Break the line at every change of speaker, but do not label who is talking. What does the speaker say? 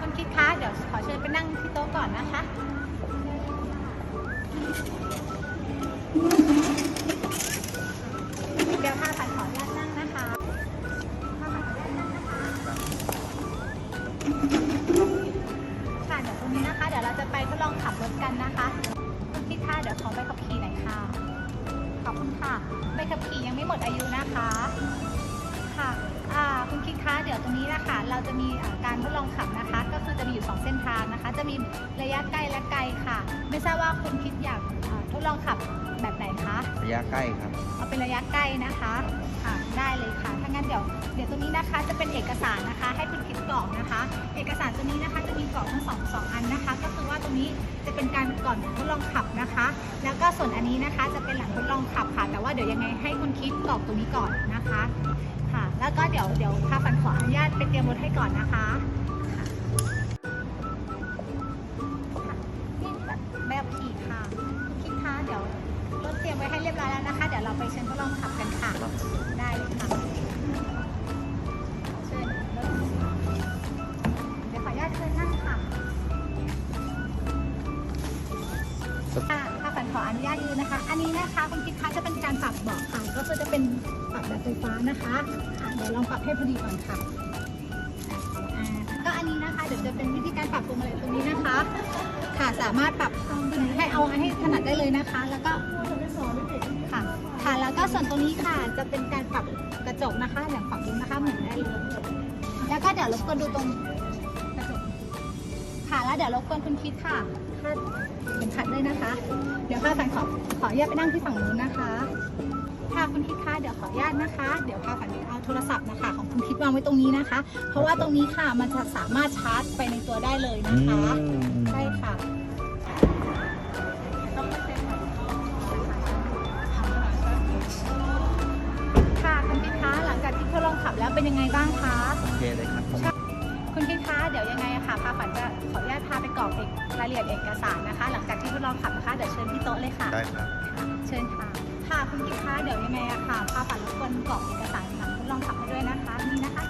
คุณคิดคะเดี๋ยวขอเชิญไปนั่งที่โต๊ะก่อนนะคะเดี๋ยวพาฝันขออนุญาตนั่งนะคะพาฝันขออนุญาตนั่งนะคะค่ะเดี๋ยวตรงนี้นะคะ เดี๋ยวเราจะไปทดลองขับรถกันนะคะคุณคิดคะเดี๋ยวขอใบขับขี่หน่อยค่ะขอบคุณค่ะใบขับขี่ยังไม่หมดอายุนะคะค่ะคุณคิดคะเดี๋ยวตรงนี้นะคะเราจะมีการทดลอง จะมีระยะใกล้และไกลค่ะ ไม่ทราบว่าคุณคิดอยากอ่าทดลองขับแบบไหนคะ
ระยะใกล้ครับ
เอาเป็นระยะใกล้นะคะค่ะได้เลยค่ะ ถ้างั้นเดี๋ยว เดี๋ยวตัวนี้นะคะจะเป็นเอกสารนะคะ ให้คุณคิดกรอกนะคะ เอกสารตัวนี้นะคะจะมีกรอกทั้งสองสองอันนะคะ ก็คือว่าตรงนี้จะเป็นการก่อนทดลองขับนะคะ แล้วก็ส่วนอันนี้นะคะจะเป็นหลังทดลองขับค่ะ แต่ว่าเดี๋ยวยังไงให้คุณคิดกรอกตรงนี้ก่อนนะคะ ค่ะ แล้วก็เดี๋ยวเดี๋ยวพาฟันขออนุญาตไปเตรียมรถให้ก่อนนะคะค่ะค่ะ ไว้ให้เรียบร้อยแล้วนะคะ เดี๋ยวเราไปเชิญทดลองขับกันค่ะ ได้เลยค่ะเชิญเดี๋ยวขออนุญาตเชิญนั่งค่ะค่ะถ้าฝันขออนุญาตยืนนะคะ อันนี้นะคะคุณคิดคะจะเป็นการปรับเบาะค่ะ ก็คือจะเป็นปรับแบบไฟฟ้านะคะอะเดี๋ยวลองปรับให้พอดีก่อนค่ะอ่าก็อันนี้นะคะเดี๋ยวจะเป็นวิธีการปรับพวงมาลัยตรงนี้นะคะ ค่ะสามารถปรับตรงนี้ให้เอาให้ถนัดได้เลยนะคะ แล้วก็ ส่วนตรงนี้ค่ะจะเป็นการปรับกระจกนะคะอย่างฝั่งนี้นะคะหมุนได้เลยแล้วก็เดี๋ยวรบกวนดูตรงกระจกค่ะแล้วเดี๋ยวรบกวนคุณคิดค่ะคาดเข็มขัดด้วยนะคะ เดี๋ยวค่ะฝันขอขออนุญาตไปนั่งที่ฝั่งนู้นนะคะค่ะคุณคิดค่ะเดี๋ยวขออนุญาตนะคะ เดี๋ยวค่ะฝันเอาโทรศัพท์นะคะ ของคุณคิดวางไว้ตรงนี้นะคะ เพราะว่าตรงนี้ค่ะมันจะสามารถชาร์จไปในตัวได้เลยนะคะใช่ค่ะ ที่ทดลองขับแล้วเป็นยังไงบ้างคะ
โอเคเลยครับ
คุณพิคะเดี๋ยวยังไงอะค่ะพาฝันจะขออนุญาตพาไปกรอกเอกรายละเอียดเอกสารนะคะ หลังจากที่ทดลองขับนะคะเดี๋ยวเชิญที่โต๊ะเลยค่ะ
ได้ครับ
ค่ะเชิญค่ะ ค่ะคุณพิคะเดี๋ยวยังไงอะค่ะพาฝันรบกวนกรอกเอกสารหลังทดลองขับให้ด้วยนะคะนี่นะคะตรงนี้